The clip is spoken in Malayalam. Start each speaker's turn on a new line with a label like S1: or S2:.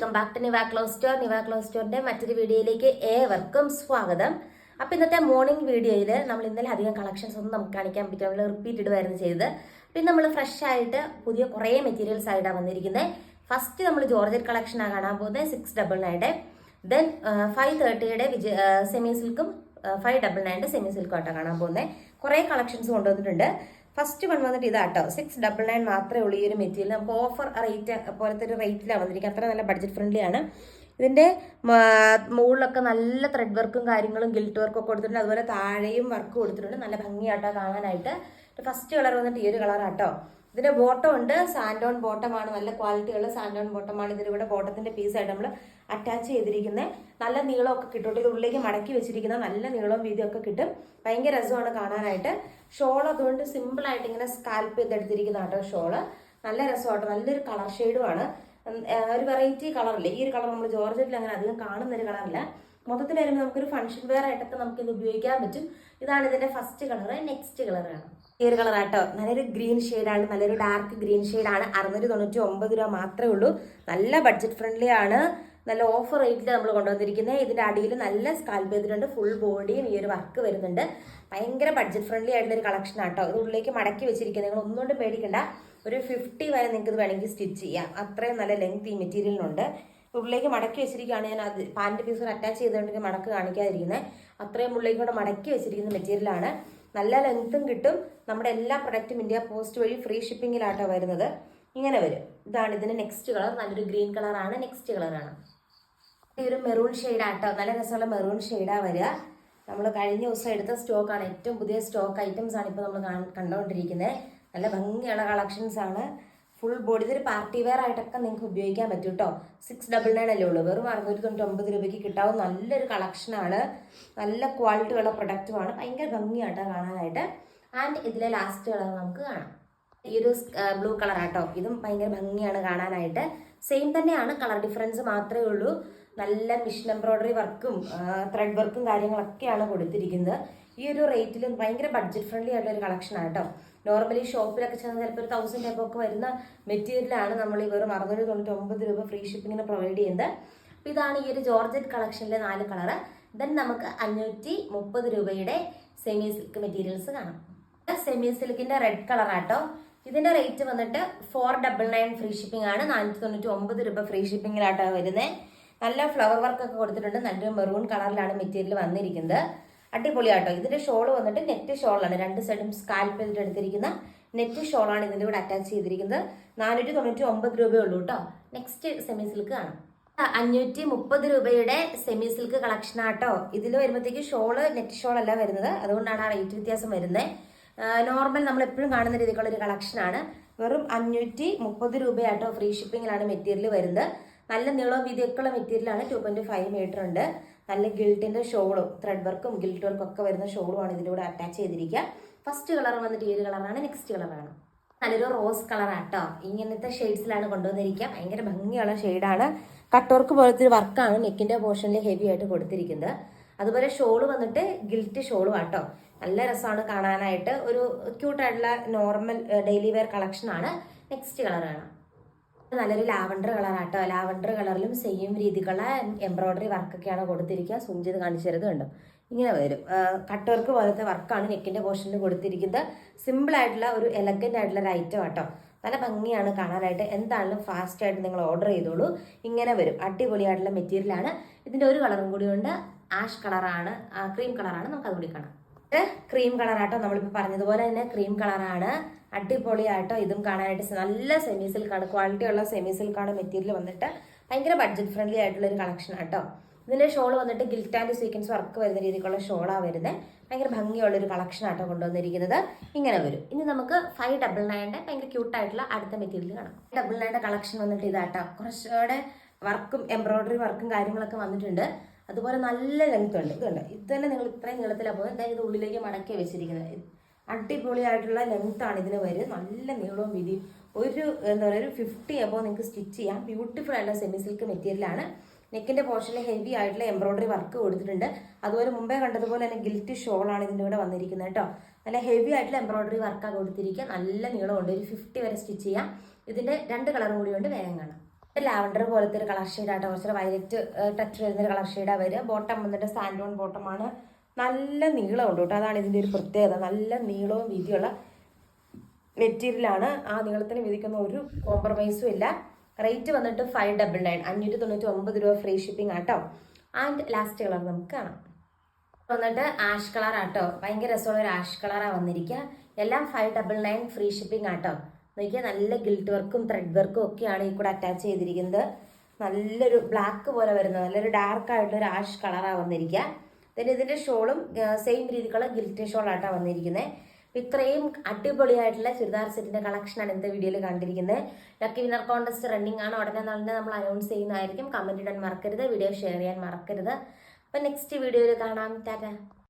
S1: Welcome back to Niva clothes store Niva clothes സ്റ്റോറിന്റെ മറ്റൊരു വീഡിയോയിലേക്ക് ഏവർക്കും സ്വാഗതം. അപ്പൊ ഇന്നത്തെ മോർണിംഗ് വീഡിയോയിൽ നമ്മൾ ഇന്നലെ അധികം കളക്ഷൻസ് ഒന്നും നമുക്ക് കാണിക്കാൻ പറ്റില്ല. നമ്മൾ റിപ്പീറ്റ് ഇടുമായിരുന്നു ചെയ്തത്. പിന്നെ നമ്മൾ ഫ്രഷ് ആയിട്ട് പുതിയ കുറേ മെറ്റീരിയൽസ് ആയിട്ടാണ് വന്നിരിക്കുന്നത്. ഫസ്റ്റ് നമ്മൾ ജോർജറ്റ് കളക്ഷനാണ് കാണാൻ പോകുന്നത്. സിക്സ് ഡബിൾ നയന്റെ ദെൻ ഫൈവ് തേർട്ടിയുടെ വിജയ സെമി സിൽക്കും ഫൈവ് ഡബിൾ നയന്റെ സെമി സിൽക്കും ആയിട്ടാണ് കാണാൻ പോകുന്നത്. കുറേ കളക്ഷൻസ് കൊണ്ടുവന്നിട്ടുണ്ട്. ഫസ്റ്റ് വൺ വന്നിട്ട് ഇതാട്ടോ സിക്സ് ഡബിൾ നയൻ മാത്രമേ ഉള്ളൂ ഈ ഒരു മെറ്റീരിയൽ നമുക്ക് ഓഫർ റേറ്റ് പോലത്തെ ഒരു റേറ്റിലാണ് വന്നിരിക്കുന്നത്. അത്ര നല്ല ബഡ്ജറ്റ് ഫ്രണ്ട്ലി ആണ്. ഇതിന്റെ മുകളിലൊക്കെ നല്ല ത്രെഡ് വർക്കും കാര്യങ്ങളും ഗിൽറ്റ് വർക്കും ഒക്കെ കൊടുത്തിട്ടുണ്ട്. അതുപോലെ താഴെയും വർക്ക് കൊടുത്തിട്ടുണ്ട്. നല്ല ഭംഗിയാട്ടോ കാണാനായിട്ട്. ഫസ്റ്റ് കളർ വന്നിട്ട് ഈ ഒരു കളറാട്ടോ ഇതിന്റെ ബോട്ടം ഉണ്ട്. സാൻഡോൺ ബോട്ടമാണ് നല്ല ക്വാളിറ്റിയുള്ള സാൻഡോൺ ബോട്ടമാണ് ഇവിടെ ബോട്ടത്തിന്റെ പീസായിട്ട് നമ്മൾ അറ്റാച്ച് ചെയ്തിരിക്കുന്നത് നല്ല നീളമൊക്കെ കിട്ടും. ഇത് ഉള്ളിലേക്ക് മടക്കി വെച്ചിരിക്കുന്ന നല്ല നീളവും വീതിയും ഒക്കെ കിട്ടും. ഭയങ്കര രസമാണ് കാണാനായിട്ട്. ഷോൾ അതുകൊണ്ട് സിമ്പിൾ ആയിട്ട് ഇങ്ങനെ സ്കാൽപ്പ് ചെയ്തെടുത്തിരിക്കുന്ന കേട്ടോ ഷോൾ നല്ല രസമാട്ടോ. നല്ലൊരു കളർ ഷെയ്ഡുമാണ് ഒരു വെറൈറ്റി കളറില്ലേ ഈ ഒരു കളർ നമ്മൾ ജോർജറ്റിൽ അങ്ങനെ അധികം കാണുന്ന ഒരു കളറല്ല മൊത്തത്തിൽ വരുമ്പോൾ നമുക്കൊരു ഫംഗ്ഷൻ വെയർ ആയിട്ടൊക്കെ നമുക്ക് ഇത് ഉപയോഗിക്കാൻ പറ്റും. ഇതാണ് ഇതിന്റെ ഫസ്റ്റ് കളർ നെക്സ്റ്റ് കളറാണ് ഈ ഒരു കളർ ആട്ടോ നല്ലൊരു ഗ്രീൻ ഷെയ്ഡാണ് നല്ലൊരു ഡാർക്ക് ഗ്രീൻ ഷെയ്ഡാണ്. അറുന്നൂറ്റി തൊണ്ണൂറ്റി ഒമ്പത് രൂപ മാത്രമേ ഉള്ളൂ. നല്ല ബഡ്ജറ്റ് ഫ്രണ്ട്ലി ആണ്. നല്ല ഓഫർ റേറ്റിൽ നമ്മൾ കൊണ്ടുവന്നിരിക്കുന്നത്. ഇതിന്റെ അടിയിൽ നല്ല സ്കാൽപ്പ് ചെയ്തിട്ടുണ്ട്. ഫുൾ ബോഡിയും ഈ ഒരു വർക്ക് വരുന്നുണ്ട്. ഭയങ്കര ബഡ്ജറ്റ് ഫ്രണ്ട്ലി ആയിട്ടുള്ള ഒരു കളക്ഷൻ ആട്ടോ. ഇത് ഉള്ളിലേക്ക് മടക്കി വെച്ചിരിക്കുന്നത്. നിങ്ങൾ ഒന്നുകൊണ്ട് പേടിക്കണ്ട. ഒരു ഫിഫ്റ്റി വരെ നിങ്ങൾക്ക് ഇത് വേണമെങ്കിൽ സ്റ്റിച്ച് ചെയ്യാം. അത്രയും നല്ല ലെങ്ത് ഈ മെറ്റീരിയലിനുണ്ട്. ഉള്ളിലേക്ക് മടക്കി വെച്ചിരിക്കുകയാണ്. ഞാൻ അത് പാന്റ് പീസ് അറ്റാച്ച് ചെയ്തുകൊണ്ട് മടക്ക് കാണിക്കാതിരിക്കുന്നത്. അത്രയും ഉള്ളിലേക്ക് കൂടെ മടക്കി വെച്ചിരിക്കുന്ന മെറ്റീരിയലാണ്. നല്ല ലെങ്ത്തും കിട്ടും. നമ്മുടെ എല്ലാ പ്രൊഡക്റ്റും ഇന്ത്യ പോസ്റ്റ് വഴി ഫ്രീ ഷിപ്പിങ്ങിലാട്ടോ വരുന്നത്. ഇങ്ങനെ വരും. ഇതാണ് ഇതിന് നെക്സ്റ്റ് കളർ നല്ലൊരു ഗ്രീൻ കളറാണ് നെക്സ്റ്റ് കളറാണ് ഈ ഒരു മെറൂൺ ഷെയ്ഡാട്ടോ നല്ല രസമുള്ള മെറൂൺ ഷെയ്ഡാണ് വരിക. നമ്മൾ കഴിഞ്ഞ ദിവസം എടുത്ത സ്റ്റോക്കാണ് ഏറ്റവും പുതിയ സ്റ്റോക്ക് ഐറ്റംസ് ആണ് ഇപ്പോൾ നമ്മൾ കണ്ടുകൊണ്ടിരിക്കുന്നത് നല്ല ഭംഗിയുള്ള കളക്ഷൻസ് ആണ്. ഫുൾ ബോഡി ഇതൊരു പാർട്ടി വെയർ ആയിട്ടൊക്കെ നിങ്ങൾക്ക് ഉപയോഗിക്കാൻ പറ്റും കേട്ടോ സിക്സ് ഡബിൾ നയൻ അല്ലേ ഉള്ളൂ. വെറും അറുന്നൂറ്റി തൊണ്ണൂറ്റി ഒമ്പത് രൂപയ്ക്ക് കിട്ടാവും നല്ലൊരു കളക്ഷനാണ് നല്ല ക്വാളിറ്റി ഉള്ള പ്രൊഡക്റ്റുമാണ് ഭയങ്കര ഭംഗിയാട്ടോ കാണാനായിട്ട്. ആൻഡ് ഇതിലെ ലാസ്റ്റ് കളർ നമുക്ക് കാണാം. ഈ ഒരു ബ്ലൂ കളർ ആട്ടോ. ഇതും ഭയങ്കര ഭംഗിയാണ് കാണാനായിട്ട്. സെയിം തന്നെയാണ് കളർ ഡിഫറൻസ് മാത്രമേ ഉള്ളൂ. നല്ല മിഷൻ എംബ്രോയ്ഡറി വർക്കും ത്രെഡ് വർക്കും കാര്യങ്ങളൊക്കെയാണ് കൊടുത്തിരിക്കുന്നത്. ഈ ഒരു റേറ്റിൽ ഭയങ്കര ബഡ്ജറ്റ് ഫ്രണ്ട്ലി ആയിട്ടുള്ള ഒരു കളക്ഷൻ കേട്ടോ നോർമലി ഷോപ്പിലൊക്കെ ചെന്ന് ചിലപ്പോൾ ഒരു തൗസൻഡ് രൂപ ഒക്കെ വരുന്ന മെറ്റീരിയലാണ് നമ്മൾ ഈ വെറും അറുന്നൂറ്റി തൊണ്ണൂറ്റി രൂപ ഫ്രീ ഷിപ്പിങ്ങിന് പ്രൊവൈഡ് ചെയ്യുന്നത്. അപ്പോൾ ഇതാണ് ഈ ഒരു ജോർജറ്റ് കളക്ഷനിലെ നാല് കളറ് ദെൻ നമുക്ക് അഞ്ഞൂറ്റി മുപ്പത് രൂപയുടെ സെമി സിൽക്ക് മെറ്റീരിയൽസ് കാണാം. സെമി സിൽക്കിന്റെ റെഡ് കളർ ആട്ടോ ഇതിന്റെ റേറ്റ് വന്നിട്ട് four double nine free shipping ആണ്. നാനൂറ്റി തൊണ്ണൂറ്റി ഒമ്പത് രൂപ ഫ്രീ ഷിപ്പിംഗിലാട്ടോ വരുന്നത് നല്ല ഫ്ലവർ വർക്ക് ഒക്കെ കൊടുത്തിട്ടുണ്ട്. നല്ലൊരു മെറൂൺ കളറിലാണ് മെറ്റീരിയൽ വന്നിരിക്കുന്നത്. അടിപൊളിയാട്ടോ. ഇതിന്റെ ഷോൾ വന്നിട്ട് നെറ്റ് ഷോളാണ് രണ്ട് സൈഡും സ്കാൽപ്പിൽ എടുത്തിരിക്കുന്ന നെറ്റ് ഷോളാണ് ഇതിന്റെ കൂടെ അറ്റാച്ച് ചെയ്തിരിക്കുന്നത്. നാനൂറ്റി തൊണ്ണൂറ്റി ഒമ്പത് രൂപയേ ഉള്ളൂ കേട്ടോ നെക്സ്റ്റ് സെമി സിൽക്ക് കാണാം. അഞ്ഞൂറ്റി മുപ്പത് രൂപയുടെ സെമി സിൽക്ക് കളക്ഷൻ ആട്ടോ. ഇതിൽ വരുമ്പോഴത്തേക്ക് ഷോൾ നെറ്റ് ഷോൾ അല്ല വരുന്നത്. അതുകൊണ്ടാണ് ആ റേറ്റ് വ്യത്യാസം വരുന്നത് നോർമൽ നമ്മൾ എപ്പോഴും കാണുന്ന രീതിക്കുള്ള ഒരു കളക്ഷനാണ് വെറും അഞ്ഞൂറ്റി മുപ്പത് രൂപയാട്ടോ ഫ്രീ ഷിപ്പിങ്ങിലാണ് മെറ്റീരിയൽ വരുന്നത്. നല്ല നീളവും വീതിയൊക്കെയുള്ള മെറ്റീരിയലാണ് ടു പോയിന്റ് ഫൈവ് മീറ്റർ ഉണ്ട്. നല്ല ഗിൽറ്റിന്റെ ഷോളും ത്രെഡ് വർക്കും ഗിൽഡ് വർക്കും ഒക്കെ വരുന്ന ഷോളുമാണ് ഇതിലൂടെ അറ്റാച്ച് ചെയ്തിരിക്കുക. ഫസ്റ്റ് കളർ വന്നിട്ട് ഈ ഒരു കളറാണ് നെക്സ്റ്റ് കളറാണ് നല്ലൊരു റോസ് കളറാണ് കേട്ടോ ഇങ്ങനത്തെ ഷെയ്ഡ്സിലാണ് കൊണ്ടുവന്നിരിക്കുക. ഭയങ്കര ഭംഗിയുള്ള ഷെയ്ഡാണ് കട്ട് വർക്ക് പോലത്തെ ഒരു വർക്കാണ് നെക്കിന്റെ പോർഷനിൽ ഹെവി ആയിട്ട് കൊടുത്തിരിക്കുന്നത്. അതുപോലെ ഷോൾ വന്നിട്ട് ഗിൽറ്റ് ഷോളും ആട്ടോ നല്ല രസമാണ് കാണാനായിട്ട്. ഒരു ക്യൂട്ടായിട്ടുള്ള നോർമൽ ഡെയിലി വെയർ കളക്ഷനാണ് നെക്സ്റ്റ് കളറാണ് നല്ലൊരു ലാവണ്ടർ കളറാട്ടോ. ലാവണ്ടർ കളറിലും സെയിം രീതിക്കുള്ള എംബ്രോയിഡറി വർക്കൊക്കെയാണ് കൊടുത്തിരിക്കുക. സൂം ചെയ്ത് കാണിച്ചു തരുന്നത് കണ്ടോ? ഇങ്ങനെ വരും. കട്ട് വർക്ക് പോലത്തെ വർക്കാണ് നെക്കിന്റെ പോർഷനിൽ കൊടുത്തിരിക്കുന്നത്. സിമ്പിൾ ആയിട്ടുള്ള ഒരു എലഗന്റ് ആയിട്ടുള്ള ഒരു ഐറ്റം ആട്ടോ. നല്ല ഭംഗിയാണ് കാണാനായിട്ട്. എന്താണെങ്കിലും ഫാസ്റ്റ് ആയിട്ട് നിങ്ങൾ ഓർഡർ ചെയ്തോളൂ. ഇങ്ങനെ വരും. അടിപൊളിയായിട്ടുള്ള മെറ്റീരിയലാണ് ഇതിന്റെ ഒരു കളറും കൂടി ഉണ്ട്. ആഷ് കളറാണ് ക്രീം കളറാണ് നമുക്ക് അതുകൂടി കാണാം. ക്രീം കളറാട്ടോ നമ്മളിപ്പോൾ പറഞ്ഞതുപോലെ തന്നെ ക്രീം കളറാണ് അടിപൊളിയായിട്ടോ ഇതും കാണാനായിട്ട് നല്ല സെമി സിൽക്കാണ് ക്വാളിറ്റി ഉള്ള സെമി സിൽക്കാണ് മെറ്റീരിയൽ വന്നിട്ട്. ഭയങ്കര ബഡ്ജറ്റ് ഫ്രണ്ട്ലി ആയിട്ടുള്ള ഒരു കളക്ഷൻ ആട്ടോ. ഇതിന്റെ ഷോൾ വന്നിട്ട് ഗിൽറ്റ് ആൻഡ് സീക്വൻസ് വർക്ക് വരുന്ന രീതിക്കുള്ള ഷോളാണ് വരുന്നത് ഭയങ്കര ഭംഗിയുള്ള ഒരു കളക്ഷൻ ആട്ടോ കൊണ്ടുവന്നിരിക്കുന്നത്. ഇങ്ങനെ വരും. ഇനി നമുക്ക് ഫൈവ് ഡബിൾ നയന്റെ ഭയങ്കര ക്യൂട്ടായിട്ടുള്ള അടുത്ത മെറ്റീരിയൽ കാണാം. ഡബിൾ നയന്റെ കളക്ഷൻ വന്നിട്ട് ഇതാട്ടോ. കുറച്ചുകൂടെ വർക്കും എംബ്രോയിഡറി വർക്കും കാര്യങ്ങളൊക്കെ വന്നിട്ടുണ്ട്. അതുപോലെ നല്ല ലെങ്ത് ഉണ്ട്. ഇതുണ്ട് ഇത് തന്നെ നിങ്ങൾ ഇത്രയും നീളത്തിലാണ് പോകുന്നത്. എന്തായാലും ഇത് ഉള്ളിലേക്ക് മടക്കി വെച്ചിരിക്കുന്നത്. അടിപൊളിയായിട്ടുള്ള ലെങ്ത് ആണ് ഇതിന് വരുന്നത് നല്ല നീളവും വീതിയും. ഒരു എന്താ പറയുക ഒരു ഫിഫ്റ്റി അബോ നിങ്ങൾക്ക് സ്റ്റിച്ച് ചെയ്യാം. ബ്യൂട്ടിഫുൾ ആയിട്ടുള്ള സെമി സിൽക്ക് മെറ്റീരിയലാണ് നെക്കിന്റെ പോർഷനിൽ ഹെവി ആയിട്ടുള്ള എംബ്രോയിഡറി വർക്ക് കൊടുത്തിട്ടുണ്ട്. അതുപോലെ മുമ്പേ കണ്ടതുപോലെ തന്നെ ഗിൽറ്റ് ഷോളാണ് ഇതിന്റെ കൂടെ വന്നിരിക്കുന്നത് കേട്ടോ. നല്ല ഹെവി ആയിട്ടുള്ള എംബ്രോയിഡറി വർക്കാണ് കൊടുത്തിരിക്കുക. നല്ല നീളമുണ്ട്. ഒരു ഫിഫ്റ്റി വരെ സ്റ്റിച്ച് ചെയ്യാം. ഇതിന്റെ രണ്ട് കളറും കൂടി കൊണ്ട് വേഗം കാണാം. ലാവണ്ടർ പോലത്തെ ഒരു കളർ ഷെയ്ഡാട്ടോ കുറച്ചൊരു വയലറ്റ് ടച്ച് വരുന്ന ഒരു കളർ ഷെയ്ഡാണ് വരിക. ബോട്ടം വന്നിട്ട് സാൻഡോൺ ബോട്ടമാണ് നല്ല നീളമുണ്ട് കേട്ടോ. അതാണ് ഇതിന്റെ ഒരു പ്രത്യേകത. നല്ല നീളവും വീതിയുള്ള മെറ്റീരിയലാണ്. ആ നീളത്തിന് വിധിക്കുന്ന ഒരു കോംപ്രമൈസും ഇല്ല. റേറ്റ് വന്നിട്ട് ഫൈവ് ഡബിൾ നയൻ അഞ്ഞൂറ്റി തൊണ്ണൂറ്റി ഒമ്പത് രൂപ ഫ്രീ ഷിപ്പിംഗ് ആട്ടോ. ആൻഡ് ലാസ്റ്റ് കളർ നമുക്ക് കാണാം. വന്നിട്ട് ആഷ് കളർ ആട്ടോ. ഭയങ്കര രസമുള്ള ഒരു ആഷ് കളറാണ് വന്നിരിക്കുക എല്ലാം five double nine free shipping ആട്ടോ. നോക്കിയാൽ നല്ല ഗിൽറ്റ് വർക്കും ത്രെഡ് വർക്കും ഒക്കെയാണ് ഈ കൂടെ അറ്റാച്ച് ചെയ്തിരിക്കുന്നത്. നല്ലൊരു ബ്ലാക്ക് പോലെ വരുന്ന നല്ലൊരു ഡാർക്ക് ആയിട്ടുള്ള ഒരു ആഷ് കളറാണ് വന്നിരിക്കുക പിന്നെ ഇതിന്റെ ഷോളും സെയിം രീതിക്കുള്ള ഗിൽറ്റ് ഷോളായിട്ടാണ് വന്നിരിക്കുന്നത് അപ്പം ഇത്രയും അടിപൊളിയായിട്ടുള്ള ചുരിദാർ സെറ്റിന്റെ കളക്ഷനാണ് ഇന്നത്തെ വീഡിയോയിൽ കണ്ടിരിക്കുന്നത് ലക്കി വിന്നർ കോൺടെസ്റ്റ് റണ്ണിങ് ആണ്. ഉടനെ തന്നെ നമ്മൾ അനൗൺസ് ചെയ്യുന്നതായിരിക്കും. കമന്റ് ഇടാൻ മറക്കരുത്. വീഡിയോ ഷെയർ ചെയ്യാൻ മറക്കരുത്. അപ്പോൾ നെക്സ്റ്റ് വീഡിയോയിൽ കാണാം. ടാറ്റ.